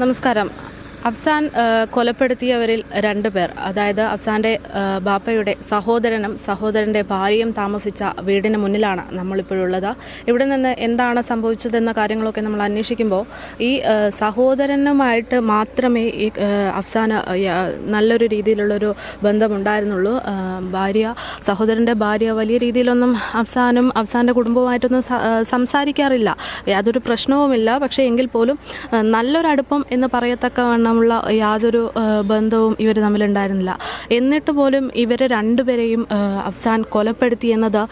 നമസ്കാരം. അഫ്സാൻ കൊലപ്പെടുത്തിയവരിൽ രണ്ട് പേർ. അതായത് അഫ്സാന്റെ ബാപ്പയുടെ സഹോദരനും സഹോദരന്റെ ഭാര്യയും താമസിച്ച വീടിന് മുന്നിലാണ് നമ്മളിപ്പോഴുള്ളത്. ഇവിടെ നിന്ന് എന്താണ് സംഭവിച്ചതെന്ന കാര്യങ്ങളൊക്കെ നമ്മൾ അന്വേഷിക്കുമ്പോൾ ഈ സഹോദരനുമായിട്ട് മാത്രമേ ഈ അഫ്സാന് നല്ലൊരു രീതിയിലുള്ളൊരു ബന്ധമുണ്ടായിരുന്നുള്ളൂ. ഭാര്യ സഹോദരന്റെ ഭാര്യ വലിയ രീതിയിലൊന്നും അഫ്സാനും അഫ്സാന്റെ കുടുംബവുമായിട്ടൊന്നും സംസാരിക്കാറില്ല. യാതൊരു പ്രശ്നവുമില്ല. പക്ഷേ എങ്കിൽ പോലും നല്ലൊരടുപ്പം എന്ന് പറയത്തക്കവണ്ണമുള്ള യാതൊരു ബന്ധവും ഇവർ തമ്മിലുണ്ടായിരുന്നില്ല. എന്നിട്ട് പോലും ഇവരെ രണ്ടുപേരെയും അഫ്സാൻ കൊലപ്പെടുത്തി എന്നത്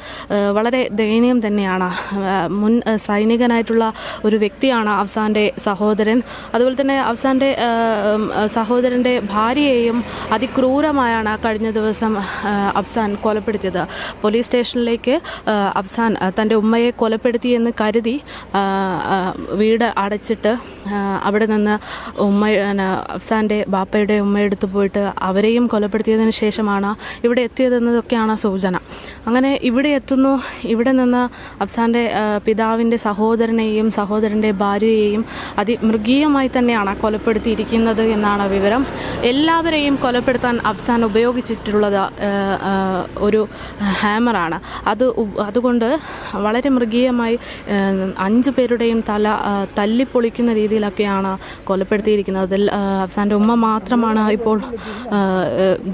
വളരെ ദയനീയം തന്നെയാണ്. മുൻ സൈനികനായിട്ടുള്ള ഒരു വ്യക്തിയാണ് അഫ്സാന്റെ സഹോദരൻ. അതുപോലെ തന്നെ അഫ്സാന്റെ സഹോദരന്റെ ഭാര്യയെയും അതിക്രൂരമായാണ് കഴിഞ്ഞ ദിവസം അഫ്സാൻ കൊലപ്പെടുത്തിയത്. പോലീസ് സ്റ്റേഷനിലേക്ക് അഫ്സാൻ തന്റെ ഉമ്മയെ കൊലപ്പെടുത്തി എന്ന് കരുതി വീട് അടച്ചിട്ട് അവിടെ നിന്ന് ഉമ്മ അഫ്സാന്റെ ബാപ്പയുടെ ഉമ്മയെടുത്ത് പോയിട്ട് അവരെയും കൊലപ്പെടുത്തിയതിന് ശേഷമാണ് ഇവിടെ എത്തിയതെന്നതൊക്കെയാണ് സൂചന. അങ്ങനെ ഇവിടെ എത്തുന്നു. ഇവിടെ നിന്ന് അഫ്സാന്റെ പിതാവിന്റെ സഹോദരനെയും സഹോദരന്റെ ഭാര്യയെയും അതിമൃഗീയമായി തന്നെയാണ് കൊലപ്പെടുത്തിയിരിക്കുന്നത് എന്നാണ് വിവരം. എല്ലാവരെയും കൊലപ്പെടുത്താൻ അഫ്സാൻ ഉപയോഗിച്ചിട്ടുള്ളത് ഒരു ഹാമറാണ്. അത് അതുകൊണ്ട് വളരെ മൃഗീയമായി അഞ്ചു പേരുടെയും തല തല്ലിപ്പൊളിക്കുന്ന തല്ലിപ്പൊളിക്കുന്ന രീതിയിലൊക്കെയാണ് കൊലപ്പെടുത്തിയിരിക്കുന്നത്. അതിൽ അഫ്സാന്റെ ഉമ്മ മാത്രമാണ് ഇപ്പോൾ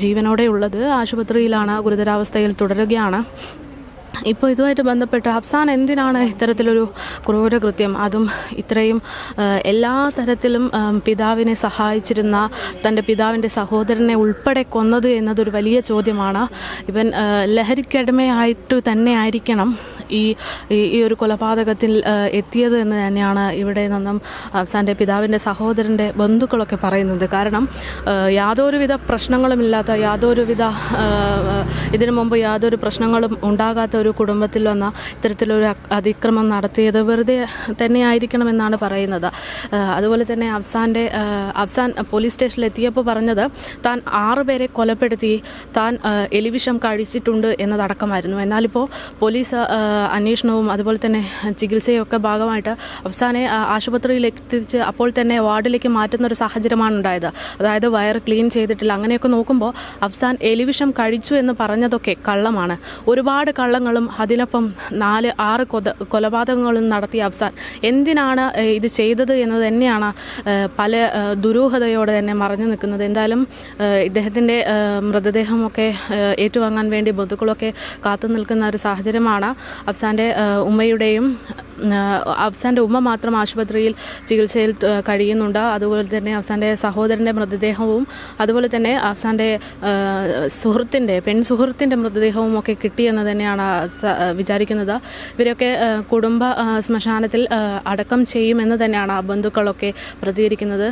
ജീവനോടെ ഉള്ളത്. ആശുപത്രിയിലാണ് ഗുരുതരാവസ്ഥയിൽ തുടരുകയാണ്. ഇപ്പോൾ ഇതുമായിട്ട് ബന്ധപ്പെട്ട് അഫ്സാൻ എന്തിനാണ് ഇത്തരത്തിലൊരു ക്രൂരകൃത്യം? അതും ഇത്രയും എല്ലാ തരത്തിലും പിതാവിനെ സഹായിച്ചിരുന്ന തന്റെ പിതാവിന്റെ സഹോദരനെ ഉൾപ്പെടെ കൊന്നത് എന്നതൊരു വലിയ ചോദ്യമാണ്. ഇവൻ ലഹരിക്കടിമയായിട്ട് തന്നെ ആയിരിക്കണം. ഈ ഈ- ഒരു കൊലപാതകത്തിൽ എത്തിയത് എന്ന് തന്നെയാണ് ഇവിടെ നിന്നും അഫ്സാന്റെ പിതാവിന്റെ സഹോദരന്റെ ബന്ധുക്കളൊക്കെ പറയുന്നത്. കാരണം യാതൊരുവിധ പ്രശ്നങ്ങളുമില്ലാത്ത യാതൊരുവിധ ഇതിനു മുമ്പ് യാതൊരു പ്രശ്നങ്ങളും ഉണ്ടാകാത്ത ഒരു കുടുംബത്തിൽ വന്ന ഇത്തരത്തിലൊരു അതിക്രമം നടത്തിയത് വെറുതെ തന്നെയായിരിക്കണമെന്നാണ് പറയുന്നത്. അതുപോലെ തന്നെ അഫ്സാന്റെ അഫ്സാൻ പോലീസ് സ്റ്റേഷനിൽ എത്തിയപ്പോൾ പറഞ്ഞത് താൻ ആറുപേരെ കൊലപ്പെടുത്തി താൻ എലിവിഷം കഴിച്ചിട്ടുണ്ട് എന്നതടക്കമായിരുന്നു. എന്നാലിപ്പോൾ പോലീസ് അന്വേഷണവും അതുപോലെ തന്നെ ചികിത്സയും ഒക്കെ ഭാഗമായിട്ട് അഫ്സാനെ ആ, ആശുപത്രിയിൽ എത്തിച്ച് അപ്പോൾ തന്നെ വാർഡിലേക്ക് മാറ്റുന്ന ഒരു സാഹചര്യമാണ് ഉണ്ടായത്. അതായത് വയർ ക്ലീൻ ചെയ്തിട്ടില്ല. അങ്ങനെയൊക്കെ നോക്കുമ്പോൾ അഫ്സാൻ എലിവിഷം കഴിച്ചു എന്ന് പറഞ്ഞതൊക്കെ കള്ളമാണ്. ഒരുപാട് കള്ളങ്ങളും അതിനൊപ്പം നാല് ആറ് കൊത കൊലപാതകങ്ങളും നടത്തിയ അഫ്സാൻ എന്തിനാണ് ഇത് ചെയ്തത് എന്ന് തന്നെയാണ് പല ദുരൂഹതയോടെ തന്നെ മറഞ്ഞു നിൽക്കുന്നത്. എന്തായാലും ഇദ്ദേഹത്തിന്റെ മൃതദേഹമൊക്കെ ഏറ്റുവാങ്ങാൻ വേണ്ടി ബന്ധുക്കളൊക്കെ കാത്തു നിൽക്കുന്ന ഒരു സാഹചര്യമാണ്. അഫ്സാന്റെ ഉമ്മയുടെയും അഫ്സാന്റെ ഉമ്മ മാത്രം ആശുപത്രിയിൽ ചികിത്സയിൽ കഴിയുന്നുണ്ട്. അതുപോലെ തന്നെ അഫ്സാന്റെ സഹോദരന്റെ മൃതദേഹവും അതുപോലെ തന്നെ അഫ്സാന്റെ സുഹൃത്തിന്റെ പെൺ സുഹൃത്തിന്റെ മൃതദേഹവും ഒക്കെ കിട്ടിയെന്ന് തന്നെയാണ് വിചാരിക്കുന്നത്. ഇവരൊക്കെ കുടുംബ ശ്മശാനത്തിൽ അടക്കം ചെയ്യുമെന്ന് തന്നെയാണ് ബന്ധുക്കളൊക്കെ പ്രതികരിക്കുന്നത്.